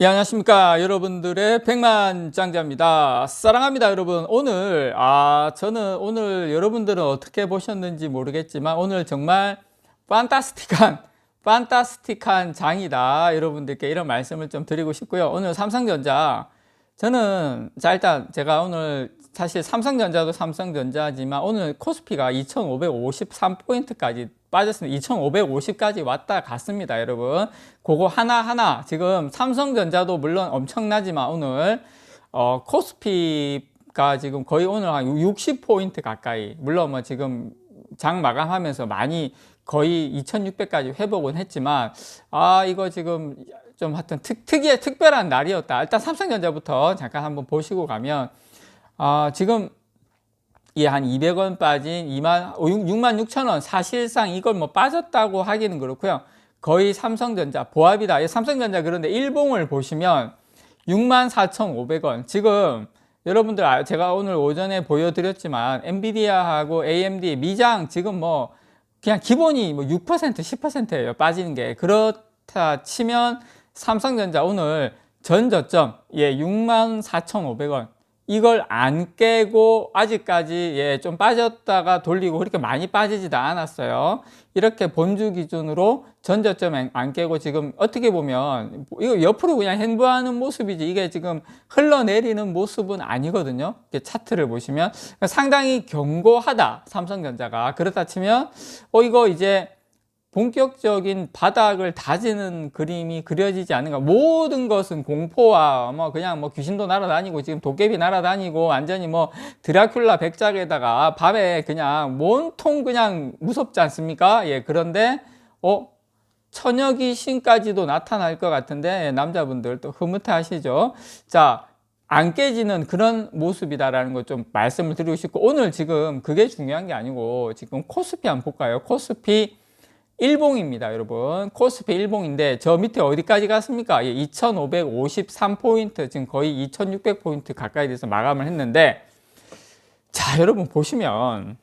예, 안녕하십니까. 여러분들의 백만 장자입니다. 사랑합니다, 여러분. 오늘, 아, 저는 오늘 여러분들은 어떻게 보셨는지 모르겠지만 오늘 정말 판타스틱한, 판타스틱한 장이다. 여러분들께 이런 말씀을 좀 드리고 싶고요. 오늘 삼성전자, 저는, 자, 일단 제가 오늘 사실 삼성전자도 삼성전자지만 오늘 코스피가 2553포인트까지 빠졌습니다. 2550까지 왔다 갔습니다, 여러분. 그거 하나하나 지금 삼성전자도 물론 엄청나지만 오늘 어, 코스피가 지금 거의 오늘 한 60포인트 가까이 물론 뭐 지금 장 마감하면서 많이 거의 2600까지 회복은 했지만 아 이거 지금 좀 하여튼 특, 특이해 특별한 날이었다. 일단 삼성전자부터 잠깐 한번 보시고 가면 아 지금 이한 200원 빠진 2만 6만 6천 원 사실상 이걸 뭐 빠졌다고 하기는 그렇고요. 거의 삼성전자 보합이다. 삼성전자 그런데 일봉을 보시면 6만 4,500원. 지금 여러분들 아, 제가 오늘 오전에 보여드렸지만 엔비디아하고 AMD 미장 지금 뭐 그냥 기본이 뭐 6% 10%예요. 빠지는 게 그렇다 치면 삼성전자 오늘 전 저점 예 6만 4,500원 이걸 안 깨고 아직까지 예, 좀 빠졌다가 돌리고 그렇게 많이 빠지지도 않았어요. 이렇게 본주 기준으로 전저점 안 깨고 지금 어떻게 보면 이거 옆으로 그냥 행보하는 모습이지 이게 지금 흘러내리는 모습은 아니거든요. 차트를 보시면 상당히 견고하다 삼성전자가 그렇다 치면 어 이거 이제 본격적인 바닥을 다지는 그림이 그려지지 않는가. 모든 것은 공포와 뭐 그냥 뭐 귀신도 날아다니고 지금 도깨비 날아다니고 완전히 뭐 드라큘라 백작에다가 밤에 그냥 몸통 그냥 무섭지 않습니까? 예, 그런데 어 처녀 귀신까지도 나타날 것 같은데 남자분들 또 흐뭇해 하시죠. 자, 안 깨지는 그런 모습이다라는 거좀 말씀을 드리고 싶고 오늘 지금 그게 중요한 게 아니고 지금 코스피 한번 볼까요? 코스피 일봉입니다, 여러분. 코스피 일봉인데 저 밑에 어디까지 갔습니까? 예, 2,553포인트, 지금 거의 2,600포인트 가까이 돼서 마감을 했는데 자, 여러분 보시면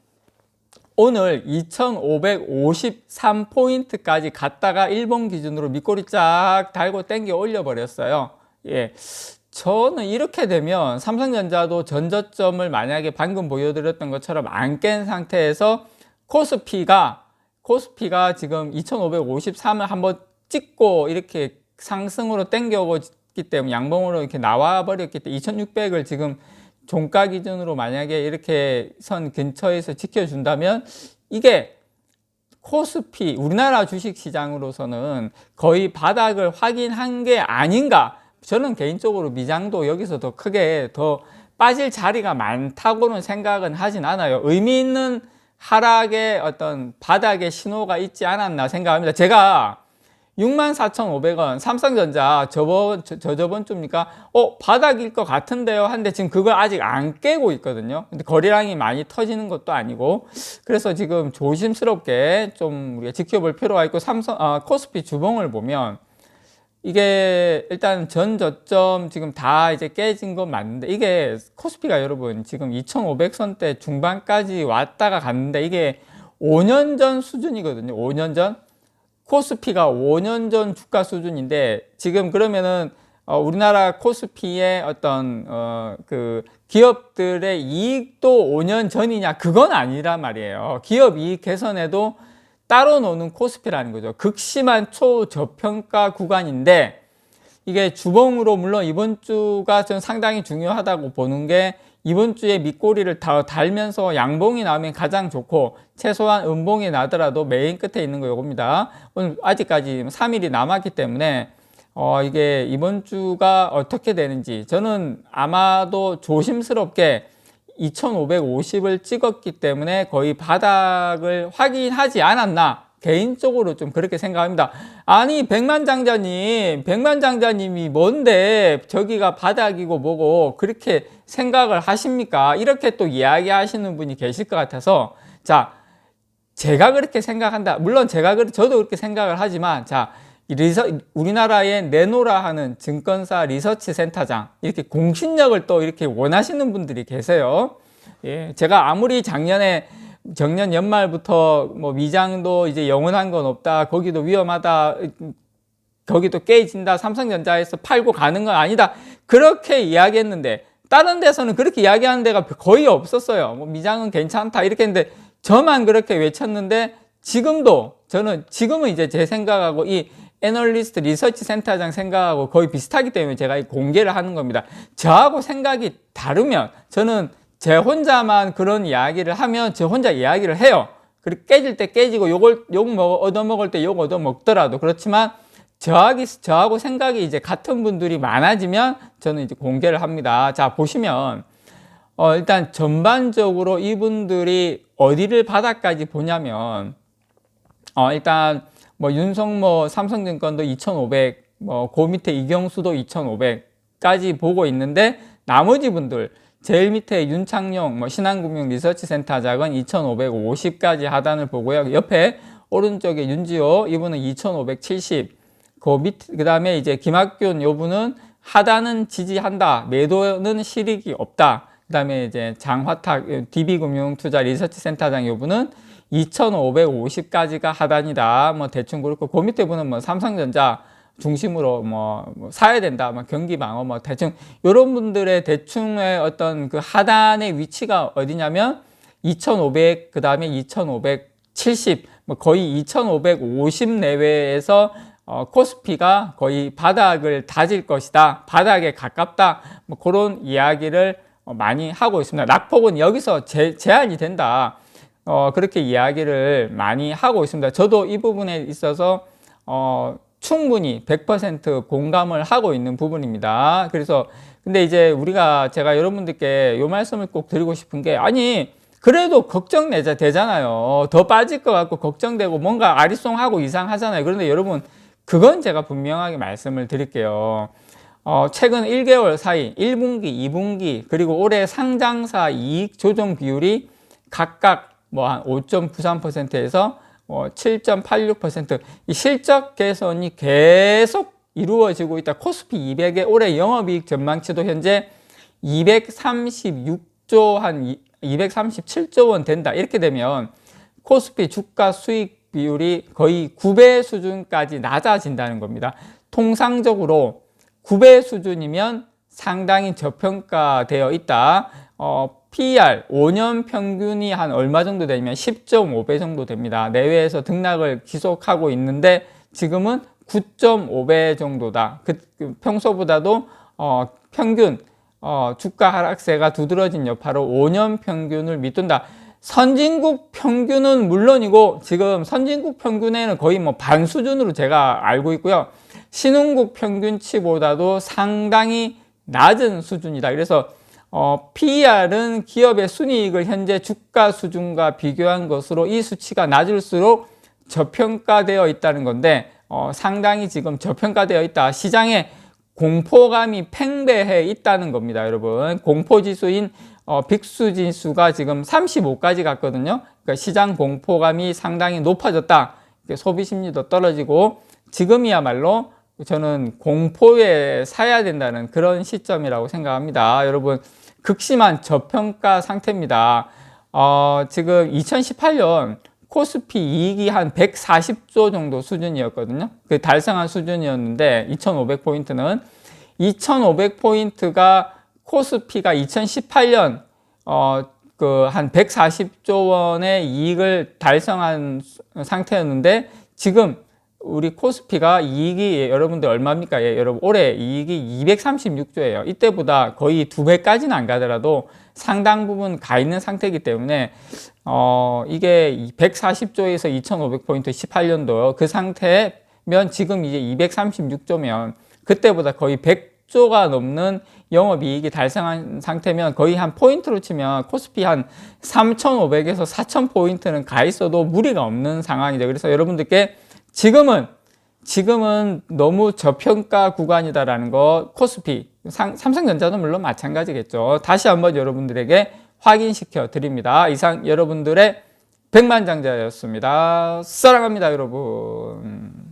오늘 2,553포인트까지 갔다가 일본 기준으로 밑꼬리 쫙 달고 땡겨 올려버렸어요. 예. 저는 이렇게 되면 삼성전자도 전저점을 만약에 방금 보여드렸던 것처럼 안 깬 상태에서 코스피가 코스피가 지금 2553을 한번 찍고 이렇게 상승으로 땡겨오기 때문에 양봉으로 이렇게 나와 버렸기 때문에 2600을 지금 종가 기준으로 만약에 이렇게 선 근처에서 지켜준다면 이게 코스피 우리나라 주식 시장으로서는 거의 바닥을 확인한 게 아닌가. 저는 개인적으로 미장도 여기서 더 크게 더 빠질 자리가 많다고는 생각은 하진 않아요. 의미 있는 하락의 어떤 바닥의 신호가 있지 않았나 생각합니다. 제가 64,500원 삼성전자 저번 저, 저번 주입니까? 어 바닥일 것 같은데요. 한데 지금 그걸 아직 안 깨고 있거든요. 근데 거래량이 많이 터지는 것도 아니고 그래서 지금 조심스럽게 좀 우리가 지켜볼 필요가 있고 삼성 아, 코스피 주봉을 보면 이게 일단 전 저점 지금 다 이제 깨진 건 맞는데 이게 코스피가 여러분 지금 2500선대 중반까지 왔다가 갔는데 이게 5년 전 수준이거든요. 5년 전 코스피가 5년 전 주가 수준인데 지금 그러면은 어, 우리나라 코스피의 어떤 어, 그 기업들의 이익도 5년 전이냐 그건 아니란 말이에요. 기업 이익 개선에도 따로 노는 코스피라는 거죠. 극심한 초저평가 구간인데 이게 주봉으로 물론 이번 주가 전 상당히 중요하다고 보는 게 이번 주에 밑꼬리를 다 달면서 양봉이 나오면 가장 좋고 최소한 음봉이 나더라도 메인 끝에 있는 거 요겁니다. 오늘 아직까지 3일이 남았기 때문에 어 이게 이번 주가 어떻게 되는지 저는 아마도 조심스럽게 2550을 찍었기 때문에 거의 바닥을 확인하지 않았나 개인적으로 좀 그렇게 생각합니다. 아니 백만장자님 백만장자님이 뭔데 저기가 바닥이고 뭐고 그렇게 생각을 하십니까? 이렇게 또 이야기하시는 분이 계실 것 같아서 자 제가 그렇게 생각한다. 물론 제가 저도 그렇게 생각을 하지만 자 리서, 우리나라의 네노라 하는 증권사 리서치 센터장 이렇게 공신력을 또 이렇게 원하시는 분들이 계세요. 예, 제가 아무리 작년에 작년 연말부터 뭐 미장도 이제 영원한 건 없다, 거기도 위험하다 거기도 깨진다. 삼성전자에서 팔고 가는 건 아니다. 그렇게 이야기했는데 다른 데서는 그렇게 이야기하는 데가 거의 없었어요. 뭐 미장은 괜찮다 이렇게 했는데 저만 그렇게 외쳤는데 지금도 저는 지금은 이제 제 생각하고 이 애널리스트 리서치 센터장 생각하고 거의 비슷하기 때문에 제가 이 공개를 하는 겁니다. 저하고 생각이 다르면 저는 제 혼자만 그런 이야기를 하면 저 혼자 이야기를 해요. 그리고 깨질 때 깨지고 욕을 욕 먹어 얻어 먹을 때 욕 얻어 먹더라도 그렇지만 저하기 저하고 생각이 이제 같은 분들이 많아지면 저는 이제 공개를 합니다. 자 보시면 어 일단 전반적으로 이분들이 어디를 바닥까지 보냐면 어 일단 뭐 윤성모 삼성증권도 2,500, 뭐그 밑에 이경수도 2,500까지 보고 있는데 나머지 분들 제일 밑에 윤창용 뭐 신한금융 리서치센터장은 2,550까지 하단을 보고요. 옆에 오른쪽에 윤지호 이분은 2,570. 그 밑, 그 다음에 이제 김학균 요분은 하단은 지지한다. 매도는 실익이 없다. 그 다음에 이제 장화탁 DB금융투자 리서치센터장 요분은 2,550까지가 하단이다. 뭐 대충 그렇고 그 밑에 분은 뭐 삼성전자 중심으로 뭐, 뭐 사야 된다. 뭐 경기 방어 뭐 대충 이런 분들의 대충의 어떤 그 하단의 위치가 어디냐면 2,500 그다음에 2,570 뭐 거의 2,550 내외에서 어, 코스피가 거의 바닥을 다질 것이다. 바닥에 가깝다. 뭐 그런 이야기를 어, 많이 하고 있습니다. 낙폭은 여기서 제, 제한이 된다. 어, 그렇게 이야기를 많이 하고 있습니다. 저도 이 부분에 있어서 어, 충분히 100% 공감을 하고 있는 부분입니다. 그래서 근데 이제 우리가 제가 여러분들께 요 말씀을 꼭 드리고 싶은 게 아니 그래도 걱정 내자 되잖아요. 더 빠질 것 같고 걱정되고 뭔가 아리송하고 이상하잖아요. 그런데 여러분 그건 제가 분명하게 말씀을 드릴게요. 어, 최근 1개월 사이 1분기, 2분기 그리고 올해 상장사 이익 조정 비율이 각각 뭐 한 5.93%에서 어, 7.86%이 실적 개선이 계속 이루어지고 있다. 코스피 200의 올해 영업이익 전망치도 현재 236조 한 237조 원 된다. 이렇게 되면 코스피 주가 수익 비율이 거의 9배 수준까지 낮아진다는 겁니다. 통상적으로 9배 수준이면 상당히 저평가되어 있다. 어, PER 5년 평균이 한 얼마 정도 되면 10.5배 정도 됩니다. 내외에서 등락을 지속하고 있는데 지금은 9.5배 정도다. 그, 그 평소보다도 어, 평균 어, 주가 하락세가 두드러진 여파로 5년 평균을 밑둔다. 선진국 평균은 물론이고 지금 선진국 평균에는 거의 뭐 반 수준으로 제가 알고 있고요. 신흥국 평균치보다도 상당히 낮은 수준이다. 그래서 어, PER은 기업의 순이익을 현재 주가 수준과 비교한 것으로 이 수치가 낮을수록 저평가되어 있다는 건데 어, 상당히 지금 저평가되어 있다. 시장에 공포감이 팽배해 있다는 겁니다, 여러분. 공포 지수인 어, 빅수 지수가 지금 35까지 갔거든요. 그러니까 시장 공포감이 상당히 높아졌다. 소비 심리도 떨어지고 지금이야말로 저는 공포에 사야 된다는 그런 시점이라고 생각합니다. 여러분 극심한 저평가 상태입니다. 어, 지금 2018년 코스피 이익이 한 140조 정도 수준이었거든요. 그 달성한 수준이었는데 2,500포인트는 2,500포인트가 코스피가 2018년 어, 그 한 140조 원의 이익을 달성한 상태였는데 지금 우리 코스피가 이익이 여러분들 얼마입니까? 예, 여러분 올해 이익이 236조예요. 이때보다 거의 두 배까지는 안 가더라도 상당 부분 가 있는 상태이기 때문에 어 이게 140조에서 2,500포인트 18년도 그 상태면 지금 이제 236조면 그때보다 거의 100조가 넘는 영업이익이 달성한 상태면 거의 한 포인트로 치면 코스피 한 3,500에서 4,000포인트는 가 있어도 무리가 없는 상황이죠. 그래서 여러분들께 지금은 지금은 너무 저평가 구간이다라는 거 코스피 상, 삼성전자도 물론 마찬가지겠죠. 다시 한번 여러분들에게 확인시켜 드립니다. 이상 여러분들의 백만장자였습니다. 사랑합니다, 여러분.